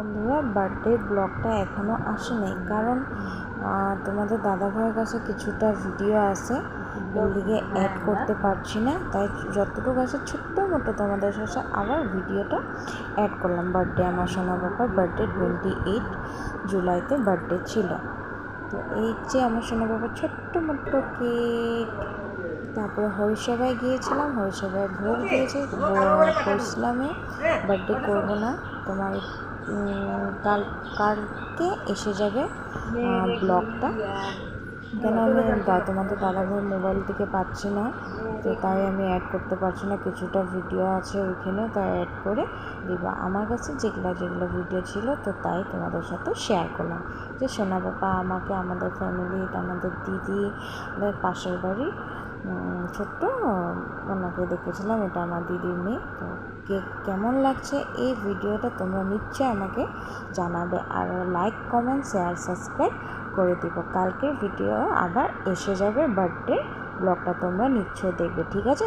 বন্ধুরা বার্থডে ব্লগটা এখনও আসেনি। কারণ তোমাদের দাদাভাইয়ের কাছে কিছুটা ভিডিও আছে। লিগে অ্যাড করতে পারছি না। তাই যতটুকু আছে, ছোট্ট মোটো তোমাদের সাথে আবার ভিডিওটা অ্যাড করলাম। বার্থডে আমার সোনা বাবার বার্থডে টোয়েন্টি এইট জুলাইতে বার্থডে ছিল। তো এই যে আমার সোনা বাবার ছোট্ট মোট্ট কেক তারপরে হরিসভায় গিয়েছিলাম। হরিসভায় ভোগ দিয়েছে। করছিলামে বার্থডে করব না। তোমার কাল, কালকে এসে যাবে ব্লগটা। কেন আমি তোমাদের দাদাভাই মোবাইল থেকে পাচ্ছি না, তো তাই আমি অ্যাড করতে পারছি না। কিছুটা ভিডিও আছে ওইখানে তাই অ্যাড করে দিব। আমার কাছে যেগুলো যেগুলো ভিডিও ছিল, তো তাই তোমাদের সাথে শেয়ার করলাম। যে সোনা বাবা আমাকে, আমাদের ফ্যামিলি আমাদের দিদি, আমাদের পাশের বাড়ি ছোট্ট, ওনাকে দেখেছিলাম, এটা আমার দিদির মেয়ে। তো কে, কেমন লাগছে এই ভিডিওটা তোমরা নিচ্ছে আমাকে জানাবে। আর লাইক কমেন্ট শেয়ার সাবস্ক্রাইব করে দিব। কালকের ভিডিও আবার এসে যাবে বার্থডে ব্লগটা তোমরা নিচ্ছে দেখবে, ঠিক আছে?